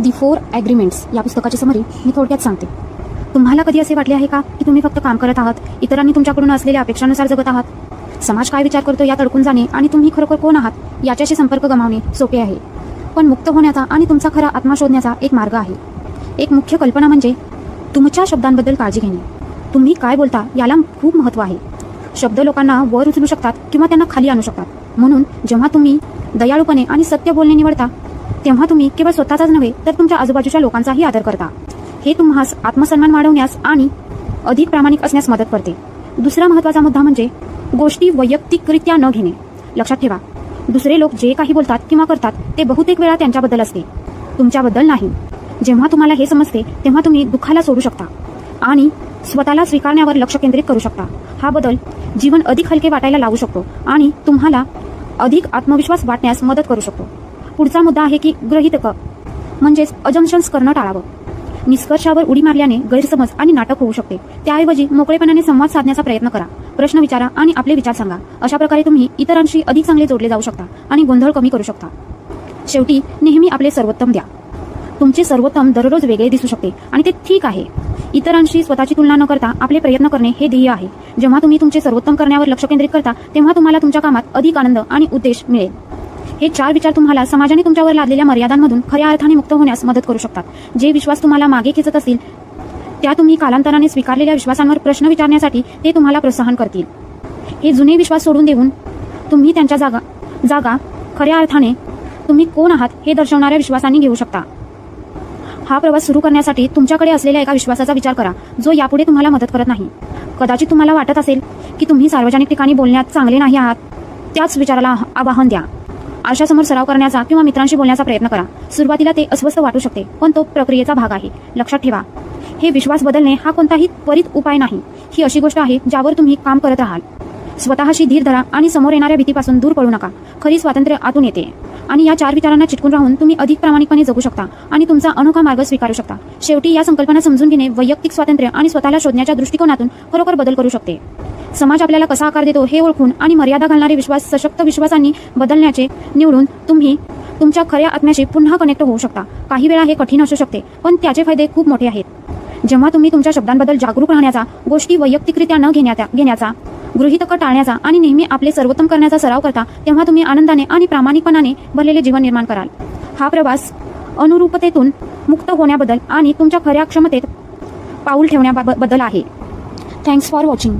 दी four agreements या पुस्तकाची summary मी थोडक्यात सांगते. तुम्हाला कधी असे वाटले आहे का की तुम्ही फक्त काम करत आहात इतरांनी तुमच्याकडून असलेल्या अपेक्षानुसार जगत आहात? समाज काय विचार करतो यात अडकून जाणे आणि तुम्ही खरोखर कोण आहात याच्याशी संपर्क गमावणे सोपे आहे. पण मुक्त होण्याचा आणि तुमचा खरा आत्मा शोधण्याचा एक मार्ग आहे. एक मुख्य कल्पना म्हणजे तुमच्या शब्दांबद्दल काळजी घेणे. तुम्ही काय बोलता याला खूप महत्त्व आहे. शब्द लोकांना वर उचलू शकतात किंवा त्यांना खाली आणू शकतात. म्हणून जेव्हा तुम्ही दयाळूपणे आणि सत्य बोलणे निवडता तेव्हा तुम्ही केवळ स्वतःचाच नव्हे तर तुमच्या आजूबाजूच्या लोकांचाही आदर करता. हे तुम्हास आत्मसन्मान वाढवण्यास आणि अधिक प्रामाणिक असण्यास मदत करते. दुसरा महत्त्वाचा मुद्दा म्हणजे गोष्टी वैयक्तिकरित्या न घेणे. लक्षात ठेवा दुसरे लोक जे काही बोलतात किंवा करतात ते बहुतेक वेळा त्यांच्याबद्दल असते. तुमच्याबद्दल नाही. जेव्हा तुम्हाला हे समजते तेव्हा तुम्ही दुःखाला सोडू शकता आणि स्वतःला स्वीकारण्यावर लक्ष केंद्रित करू शकता. हा बदल जीवन अधिक हलके वाटायला लावू शकतो आणि तुम्हाला अधिक आत्मविश्वास वाटण्यास मदत करू शकतो. पुढचा मुद्दा आहे की गृहितक म्हणजेच अजम्पन्स करणं टाळावं. निष्कर्षावर उडी मारल्याने गैरसमज आणि नाटक होऊ शकते. त्याऐवजी मोकळेपणाने संवाद साधण्याचा प्रयत्न करा. प्रश्न विचारा आणि आपले विचार सांगा. अशा प्रकारे तुम्ही इतरांशी अधिक चांगले जोडले जाऊ शकता आणि गोंधळ कमी करू शकता. शेवटी नेहमी आपले सर्वोत्तम द्या. तुमचे सर्वोत्तम दररोज वेगळे दिसू शकते आणि ते ठीक आहे. इतरांशी स्वतःची तुलना न करता आपले प्रयत्न करणे हे ध्येय आहे. जेव्हा तुम्ही तुमचे सर्वोत्तम करण्यावर लक्ष केंद्रित करता तेव्हा तुम्हाला तुमच्या कामात अधिक आनंद आणि उद्देश मिळेल. हे चार विचार तुम्हाला समाजाने तुमच्यावर लादलेल्या मर्यादांमधून खऱ्या अर्थाने मुक्त होण्यास मदत करू शकतात. जे विश्वास तुम्हाला मागे खेचत असतील त्या तुम्ही कालांतराने स्वीकारलेल्या विश्वासांवर प्रश्न विचारण्यासाठी ते तुम्हाला प्रोत्साहन करतील. हे जुने विश्वास सोडून देऊन तुम्ही त्यांच्या जागा जागा खऱ्या अर्थाने तुम्ही कोण आहात हे दर्शवणाऱ्या विश्वासांनी घेऊ शकता. हा प्रवास सुरू करण्यासाठी तुमच्याकडे असलेल्या एका विश्वासाचा विचार करा जो यापुढे तुम्हाला मदत करत नाही. कदाचित तुम्हाला वाटत असेल की तुम्ही सार्वजनिक ठिकाणी बोलण्यात चांगले नाही आहात त्याच विचाराला आवाहन द्या. आरशासमोर सराव करण्याचा किंवा मित्रांशी बोलण्याचा प्रयत्न करा. सुरुवातीला ते अस्वस्थ वाटू शकते पण तो प्रक्रियेचा भाग आहे. लक्षात ठेवा. हे विश्वास बदलणे हा कोणताही त्वरित उपाय नाही. ही अशी गोष्ट आहे ज्यावर तुम्ही काम करत राहाल. स्वतःशी धीर धरा आणि समोर येणाऱ्या भीतीपासून दूर पडू नका. खरी स्वातंत्र्य आतून येते. आणि या चार विचारांना चिटकून राहून तुम्ही अधिक प्रामाणिकपणे जगू शकता आणि तुमचा अनोखा मार्ग स्वीकारू शकता. शेवटी या संकल्पना समजून घेणे वैयक्तिक स्वातंत्र्य आणि स्वतःला शोधण्याच्या दृष्टिकोनातून खरोखर बदल करू शकते. समाज आपल्याला कसा आकार देतो हे ओळखून आणि मर्यादा घालणारे विश्वास सशक्त विश्वासांनी बदलण्याचे निवडून तुम्ही तुमच्या खऱ्या आत्म्याशी पुन्हा कनेक्ट होऊ शकता. काही वेळा हे कठीण असू शकते पण त्याचे फायदे खूप मोठे आहेत. जेव्हा तुम्ही तुमच्या शब्दांबद्दल जागरूक राहण्याचा गोष्टी वैयक्तिकरित्या न घेण्याचा घेण्याचा गृहितक टाळण्याचा आणि नेहमी आपले सर्वोत्तम करण्याचा सराव करता तेव्हा तुम्ही आनंदाने आणि प्रामाणिकपणाने भरलेले जीवन निर्माण कराल. हा प्रवास अनुरूपतेतून मुक्त होण्याबद्दल आणि तुमच्या खऱ्या क्षमतेत पाऊल ठेवण्याबद्दल आहे. Thanks for watching